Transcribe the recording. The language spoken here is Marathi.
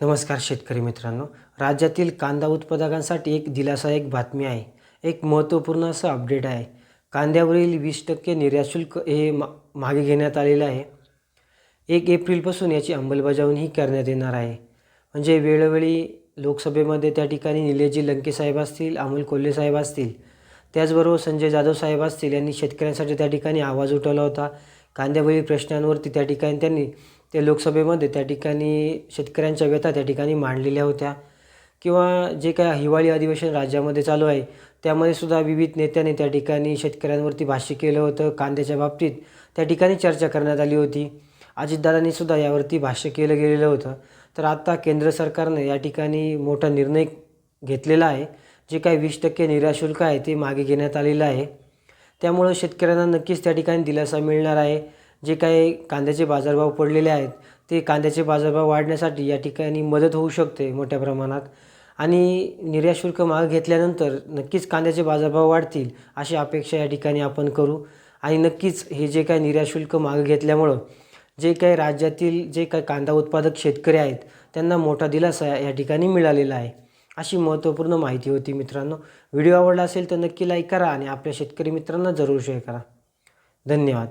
नमस्कार शेतकरी मित्रांनो. राज्यातील कांदा उत्पादकांसाठी एक दिलासादायक बातमी आहे. एक महत्त्वपूर्ण असं अपडेट आहे. कांद्यावरील वीस टक्के निर्यातशुल्क हे मा मागे घेण्यात आलेलं आहे. एक एप्रिलपासून याची अंमलबजावणीही करण्यात येणार आहे. म्हणजे वेळोवेळी लोकसभेमध्ये त्या ठिकाणी निलेजी लंके साहेब असतील अमोल कोल्हे साहेब असतील त्याचबरोबर संजय जाधव साहेब असतील यांनी शेतकऱ्यांसाठी त्या ठिकाणी आवाज उठवला होता. कांद्यावरील प्रश्नांवरती त्या ठिकाणी त्यांनी ते लोकसभेमध्ये त्या ठिकाणी शेतकऱ्यांच्या व्यथा त्या ठिकाणी मांडलेल्या होत्या. किंवा जे काय हिवाळी अधिवेशन राज्यामध्ये चालू आहे त्यामध्ये सुद्धा विविध नेत्यांनी त्या ठिकाणी शेतकऱ्यांवरती भाष्य केलं होतं. कांद्याच्या बाबतीत त्या ठिकाणी चर्चा करण्यात आली होती. अजितदादांनी सुद्धा यावरती भाष्य केलं गेलेलं होतं. तर आत्ता केंद्र सरकारने या ठिकाणी मोठा निर्णय घेतलेला आहे. जे काही वीस टक्के निराशुल्क आहे ते मागे घेण्यात आलेलं आहे. त्यामुळं शेतकऱ्यांना नक्कीच त्या ठिकाणी दिलासा मिळणार आहे. जे काही कांद्याचे बाजारभाव पडलेले आहेत ते कांद्याचे बाजारभाव वाढण्यासाठी या ठिकाणी मदत होऊ शकते मोठ्या प्रमाणात. आणि निर्यात शुल्क मागे घेतल्यानंतर नक्कीच कांद्याचे बाजारभाव वाढतील अशी अपेक्षा या ठिकाणी आपण करू. आणि नक्कीच हे जे काही निर्यात शुल्क मागे घेतल्यामुळं जे काही राज्यातील जे काही कांदा उत्पादक शेतकरी आहेत त्यांना मोठा दिलासा या ठिकाणी मिळालेला आहे. अशी महत्त्वपूर्ण माहिती होती मित्रांनो. व्हिडिओ आवडला असेल तर नक्की लाईक करा आणि आपल्या शेतकरी मित्रांना जरूर शेअर करा. धन्यवाद.